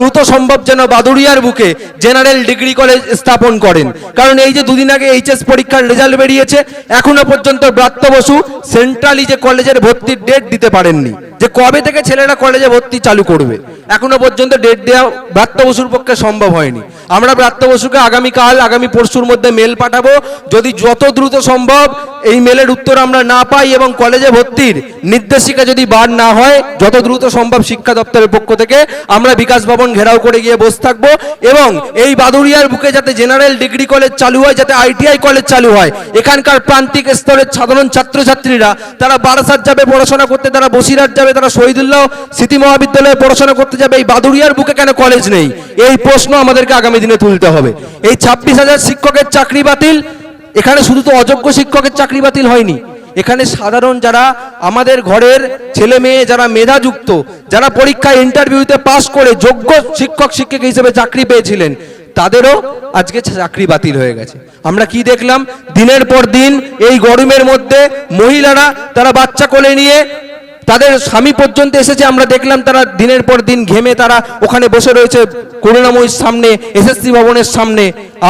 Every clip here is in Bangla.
দ্রুত সম্ভব যেন বাদুড়িয়ার বুকে জেনারেল ডিগ্রি কলেজ স্থাপন করেন। কারণ এই যে দুদিন আগে এইচএস পরীক্ষার রেজাল্ট বেরিয়েছে, এখনও পর্যন্ত ব্রাত্য বসু সেন্ট্রালি যে কলেজের ভর্তির ডেট দিতে পারেননি। যে কবে থেকে ছেলেরা কলেজে ভর্তি চালু করবে, এখনও পর্যন্ত ডেট দেওয়া ব্রাত্য বসুর পক্ষে সম্ভব হয়নি। আমরা ব্রাত্য বসুকে আগামীকাল, আগামী পরশুর মধ্যে মেল পাঠাবো। যদি যত দ্রুত সম্ভব এই মেলের উত্তর আমরা না পাই এবং কলেজে ভর্তির নির্দেশিকা যদি বার না হয়, যত দ্রুত সম্ভব শিক্ষা দপ্তরের পক্ষ থেকে আমরা বিকাশ ভবন ঘেরাও করে গিয়ে বসে থাকব এবং এই বাদুড়িয়ার বুকে যাতে জেনারেল ডিগ্রি কলেজ চালু হয়, যাতে আইটিআই কলেজ চালু হয়, এখানকার প্রান্তিক স্তরের সাধারণ ছাত্রছাত্রীরা, তারা বারাসাত যাবে পড়াশোনা করতে, তারা বসিরহাট যাবে, তারা শহীদুল্লাহ স্মৃতি মহাবিদ্যালয়ে পড়াশোনা করতে যাবে, এই বাদুড়িয়ার বুকে কেন কলেজ নেই? এই প্রশ্ন আমাদেরকে আগামী দিনে তুলতে হবে। এই ছাব্বিশ হাজার শিক্ষকের চাকরি বাতিল, এখানে শুধু তো অযোগ্য শিক্ষকের চাকরি বাতিল হয়নি এখানে সাধারণ যারা আমাদের ঘরের ছেলে মেয়ে যারা মেধাযুক্ত, যারা পরীক্ষায় ইন্টারভিউতে পাস করে যোগ্য শিক্ষক, শিক্ষিকা হিসেবে চাকরি পেয়েছিলেন, তাদেরও আজকে চাকরি বাতিল হয়ে গেছে। আমরা কি দেখলাম? দিনের পর দিন এই গরমের মধ্যে মহিলারা, তারা বাচ্চা কোলে নিয়ে তাদের স্বামী পর্যন্ত এসেছে, আমরা দেখলাম তারা দিনের পর দিন ঘেমে তারা ওখানে বসে রয়েছে করুণাময়ীর সামনে, এসএসসি ভবনের সামনে।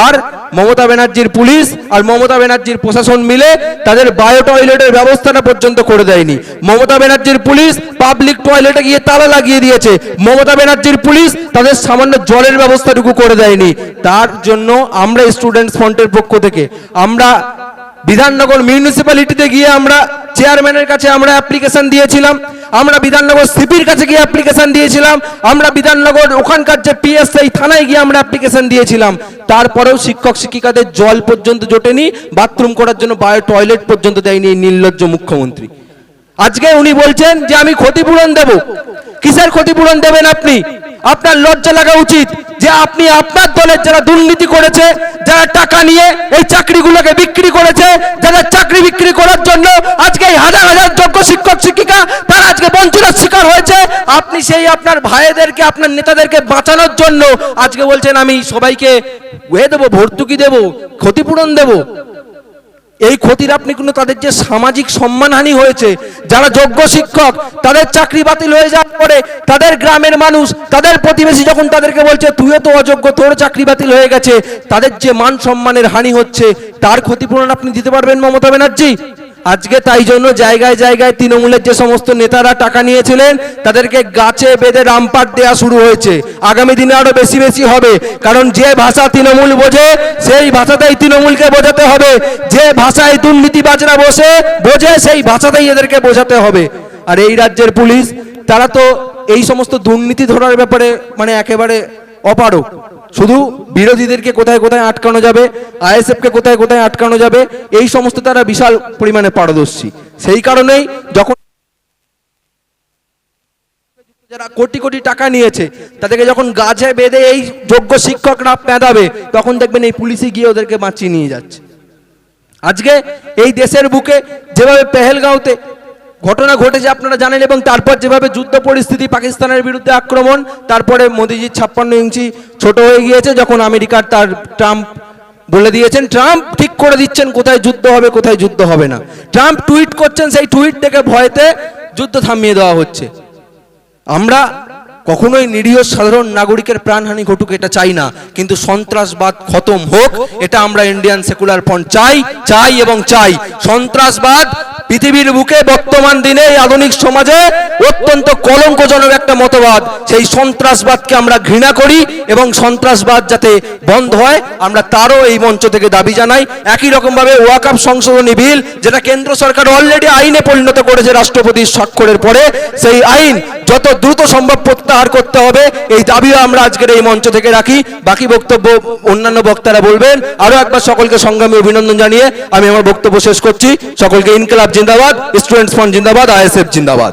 আর মমতা ব্যানার্জির পুলিশ আর মমতা ব্যানার্জির প্রশাসন মিলে তাদের বায়ো টয়লেটের ব্যবস্থাটা পর্যন্ত করে দেয়নি। মমতা ব্যানার্জির পুলিশ পাবলিক টয়লেটে গিয়ে তালা লাগিয়ে দিয়েছে। মমতা ব্যানার্জির পুলিশ তাদের সামান্য জলের ব্যবস্থাটুকু করে দেয়নি। তার জন্য আমরা স্টুডেন্টস ফ্রন্টের পক্ষ থেকে, আমরা বিধাননগর মিউনিসিপ্যালিটিতে গিয়ে আমরা চেয়ারম্যানের কাছে আমরা অ্যাপ্লিকেশন দিয়েছিলাম। আমরা বিধাননগর সিপির কাছে গিয়ে অ্যাপ্লিকেশন দিয়েছিলাম। আমরা বিধাননগর ওখানকার যে পিএসআই থানায় গিয়ে আমরা অ্যাপ্লিকেশন দিয়েছিলাম। তারপরেও শিক্ষক শিক্ষিকাদের জল পর্যন্ত জোটেনি বাথরুম করার জন্য বায়ো টয়লেট পর্যন্ত দেয়নি এই নির্লজ্জ মুখ্যমন্ত্রী। আজকে উনি বলছেন যে, আমি ক্ষতিপূরণ দেব। কিসের ক্ষতিপূরণ দেবেন আপনি? আপনার লজ্জা লাগা উচিত যে আপনি আপনার দলের যারা দুর্নীতি করেছে, যারা টাকা নিয়ে এই চাকরিগুলোকে বিক্রি করেছে যারা চাকরি বিক্রি করার জন্য। আজকে হাজার হাজার যোগ্য শিক্ষক, শিক্ষিকা, তারা আজকে বঞ্চনার শিকার হয়েছে। আপনি সেই আপনার ভাইদেরকে, আপনার নেতাদেরকে বাঁচানোর জন্য আজকে বলছেন, আমি সবাইকে ওয়ে দেবো, ভর্তুকি দেবো, ক্ষতিপূরণ দেবো। এই ক্ষতির আপনি কোনো তাদের যে সামাজিক সম্মানহানি হয়েছে, যারা যোগ্য শিক্ষক, তাদের চাকরি বাতিল হয়ে যাওয়ার পরে তাদের গ্রামের মানুষ, তাদের প্রতিবেশী যখন তাদেরকে বলছে, তুইও তো অযোগ্য তোর চাকরি বাতিল হয়ে গেছে। তাদের যে মান সম্মানের হানি হচ্ছে, তার ক্ষতিপূরণ আপনি দিতে পারবেন মমতা ব্যানার্জি? আজকে তাই জন্য জায়গায় জায়গায় তৃণমূলের যে সমস্ত নেতারা টাকা নিয়েছিলেন, তাদেরকে গাছে বেঁধে রামপাট দেওয়া শুরু হয়েছে। আগামী দিনে আরও বেশি বেশি হবে। কারণ যে ভাষা তৃণমূল বোঝে, সেই ভাষাতেই তৃণমূলকে বোঝাতে হবে। যে ভাষায় দুর্নীতিবাজরা বসে, বোঝে, সেই ভাষাতেই এদেরকে বোঝাতে হবে। আর এই রাজ্যের পুলিশ, তারা তো এই সমস্ত দুর্নীতি ধরার ব্যাপারে মানে একেবারে অপারক শুধু বিরোধীদেরকে কোথায় কোথায় আটকানো যাবে, আইএসএফকে কোথায় কোথায় আটকানো যাবে, এই সমস্ত তারা বিশাল পরিমাণে পারদর্শী। সেই কারণেই যখন যারা কোটি কোটি টাকা নিয়েছে, তাদেরকে যখন গাছে বেঁধে এই যোগ্য শিক্ষকরা পেঁদাবে তখন দেখবেন এই পুলিশই গিয়ে ওদেরকে বাঁচিয়ে নিয়ে যাচ্ছে। আজকে এই দেশের বুকে যেভাবে পেহেলগাঁওতে ঘটনা ঘটেছে, আপনারা জানেন, এবং তারপর যেভাবে যুদ্ধ পরিস্থিতি, পাকিস্তানের বিরুদ্ধে আক্রমণ, তারপরে মোদিজির ছাপ্পান্ন ইঞ্চি ছোট হয়ে গিয়েছে, যখন আমেরিকার তার ট্রাম্প বলে দিয়েছেন, ট্রাম্প ঠিক করে দিচ্ছেন, কোথায় যুদ্ধ হবে, কোথায় যুদ্ধ হবে না। ট্রাম্প টুইট করছেন, সেই টুইট থেকে ভয়তে যুদ্ধ থামিয়ে দেওয়া হচ্ছে। আমরা কখনোই নিরীহ সাধারণ নাগরিকের প্রাণহানি ঘটুক, এটা চাই না, কিন্তু সন্ত্রাসবাদ খতম হোক, এটা আমরা ইন্ডিয়ান সেকুলার ফ্রন্ট চাই চাই এবং চাই। সন্ত্রাসবাদ পৃথিবীর বুকে বর্তমান দিনে আধুনিক সমাজে অত্যন্ত কলঙ্কজনক একটা মতবাদ। সেই সন্ত্রাসবাদকে আমরা ঘৃণা করি এবং সন্ত্রাসবাদ যাতে বন্ধ হয়, আমরা তারও এই মঞ্চ থেকে দাবি জানাই। একই রকমভাবে ওয়াকাপ সংশোধনী বিল, যেটা কেন্দ্র সরকার অলরেডি আইনে পরিণত করেছে রাষ্ট্রপতির স্বাক্ষরের পরে, সেই আইন যত দ্রুত সম্ভব প্রত্যাহার করতে হবে। এই দাবিও আমরা আজকের এই মঞ্চ থেকে রাখি। বাকি বক্তব্য অন্যান্য বক্তারা বলবেন। আরও একবার সকলকে সংগ্রামী অভিনন্দন জানিয়ে আমি আমার বক্তব্য শেষ করছি। সকলকে ইনকলাব জিন্দাবাদ, স্টুডেন্টস ফ্রন্ট জিন্দাবাদ, আইএসএফ জিন্দাবাদ।